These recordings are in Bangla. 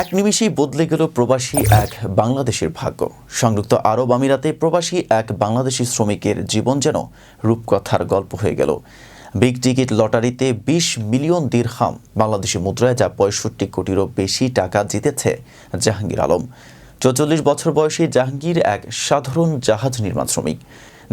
এক নিমিষেই বদলে গেল প্রবাসী এক বাংলাদেশের ভাগ্য। সংযুক্ত আরব আমিরাতে প্রবাসী এক বাংলাদেশি শ্রমিকের জীবন যেন রূপকথার গল্প হয়ে গেল। বিগ টিকিট লটারিতে বিশ মিলিয়ন দিরহাম বাংলাদেশি মুদ্রায় যা পঁয়ষট্টি কোটিরও বেশি টাকা জিতেছে জাহাঙ্গীর আলম। চৌচল্লিশ বছর বয়সী জাহাঙ্গীর এক সাধারণ জাহাজ নির্মাণ শ্রমিক।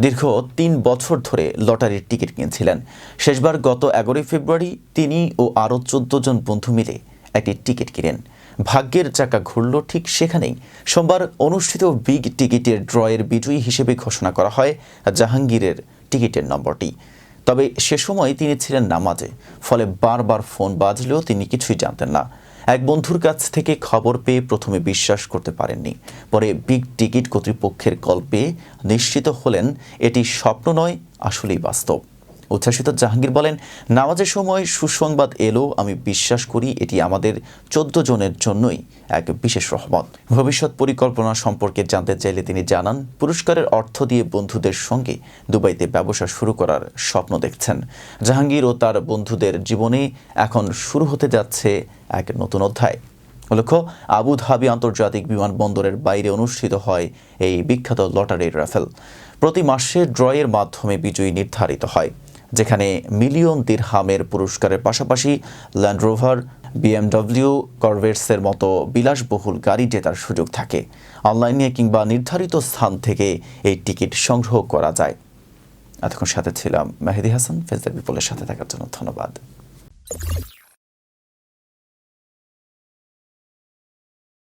দীর্ঘ তিন বছর ধরে লটারির টিকিট কিনছিলেন। শেষবার গত এগারোই ফেব্রুয়ারি তিনি ও আরও চোদ্দ জন বন্ধু মিলে একটি টিকিট কিনেন। ভাগ্যের চাকা ঘুরল ঠিক সেখানেই। সোমবার অনুষ্ঠিত বিগ টিকিটের ড্রয়ের বিজয়ী হিসেবে ঘোষণা করা হয় জাহাঙ্গীরের টিকিটের নম্বরটি। তবে সে সময় তিনি ছিলেন নামাজে, ফলে বারবার ফোন বাজলেও তিনি কিছুই জানতেন না। এক বন্ধুর কাছ থেকে খবর পেয়ে প্রথমে বিশ্বাস করতে পারেননি। পরে বিগ টিকিট কর্তৃপক্ষের কল পেয়ে নিশ্চিত হলেন, এটি স্বপ্ন নয়, আসলেই বাস্তব। উচ্ছ্বাসিত জাহাঙ্গীর বলেন, নামাজের সময় সুসংবাদ এলো, আমি বিশ্বাস করি এটি আমাদের চোদ্দ জনের জন্যই এক বিশেষ রহমত। ভবিষ্যৎ পরিকল্পনা সম্পর্কে জানতে চাইলে তিনি জানান, পুরস্কারের অর্থ দিয়ে বন্ধুদের সঙ্গে দুবাইতে ব্যবসা শুরু করার স্বপ্ন দেখছেন। জাহাঙ্গীর ও তার বন্ধুদের জীবনে এখন শুরু হতে যাচ্ছে এক নতুন অধ্যায়। উল্লেখ্য আবুধাবি আন্তর্জাতিক বিমানবন্দরের বাইরে অনুষ্ঠিত হয় এই বিখ্যাত লটারির রাফেল প্রতি মাসে ড্রয়ের মাধ্যমে বিজয়ী নির্ধারিত হয়। যেখানে মিলিয়ন দিরহামের পুরস্কারের পাশাপাশি ল্যান্ড রোভার বিএমডব্লিউ করভেটসের মতো বিলাসবহুল গাড়ি জেতার সুযোগ থাকে। অনলাইনে কিংবা নির্ধারিত স্থান থেকে এই টিকিট সংগ্রহ করা যায়। এতক্ষণ সাথে ছিলাম মেহেদি হাসান ফেজদা বিপুলের সাথে থাকার জন্য ধন্যবাদ।